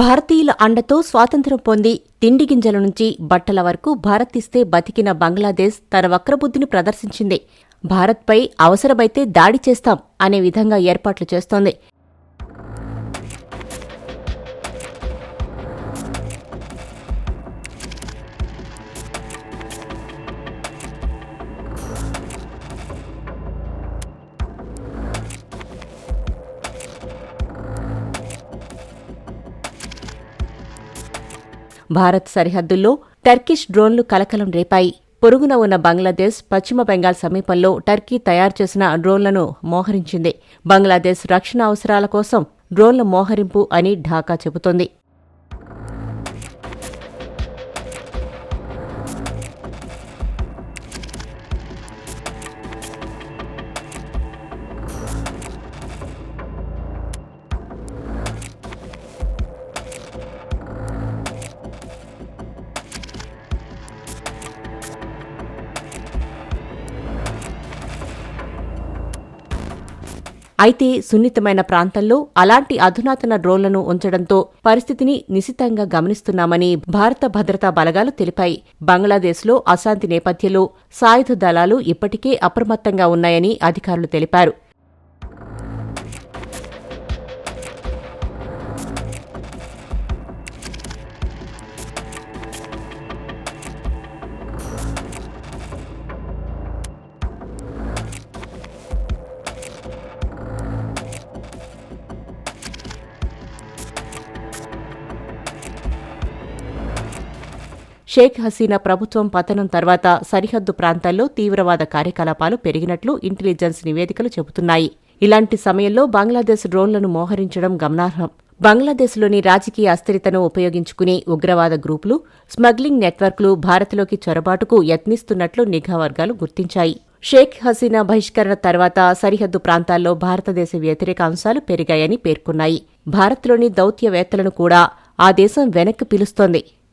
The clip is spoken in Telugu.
భారతీయుల అండతో స్వాతంత్ర్యం పొంది తిండి గింజల నుంచి బట్టల వరకు భారతిస్తే బతికిన బంగ్లాదేశ్ తన వక్రబుద్ధిని ప్రదర్శించింది. భారత్పై అవసరమైతే దాడి చేస్తాం అనే విధంగా ఏర్పాట్లు చేస్తోంది. భారత్ సరిహద్దుల్లో టర్కిష్ డ్రోన్లు కలకలం రేపాయి. పొరుగున ఉన్న బంగ్లాదేశ్ పశ్చిమ బెంగాల్ సమీపంలో టర్కీ తయారు చేసిన డ్రోన్లను మోహరించింది. బంగ్లాదేశ్ రక్షణ అవసరాల కోసం డ్రోన్ల మోహరింపు అని ఢాకా చెబుతోంది. అయితే సున్నితమైన ప్రాంతంలో అలాంటి అధునాతన డ్రోన్లను ఉంచడంతో పరిస్థితిని నిశితంగా గమనిస్తున్నామని భారత భద్రతా బలగాలు తెలిపాయి. బంగ్లాదేశ్లో అశాంతి నేపథ్యంలో సాయుధ దళాలు ఇప్పటికే అప్రమత్తంగా ఉన్నాయని అధికారులు తెలిపారు. షేక్ హసీనా ప్రభుత్వం పతనం తర్వాత సరిహద్దు ప్రాంతాల్లో తీవ్రవాద కార్యకలాపాలు పెరిగినట్లు ఇంటెలిజెన్స్ నివేదికలు చెబుతున్నాయి. ఇలాంటి సమయంలో బంగ్లాదేశ్ డ్రోన్లను మోహరించడం గమనార్హం. బంగ్లాదేశ్లోని రాజకీయ అస్థిరతను ఉపయోగించుకుని ఉగ్రవాద గ్రూపులు స్మగ్లింగ్ నెట్వర్క్లు భారత్లోకి చొరబాటుకు యత్నిస్తున్నట్లు నిఘా వర్గాలు గుర్తించాయి. షేక్ హసీనా బహిష్కరణ తర్వాత సరిహద్దు ప్రాంతాల్లో భారతదేశ వ్యతిరేక అంశాలు పెరిగాయని పేర్కొన్నాయి. భారత్లోని దౌత్యవేత్తలను కూడా ఆ దేశం వెనక్కి పిలుస్తోంది.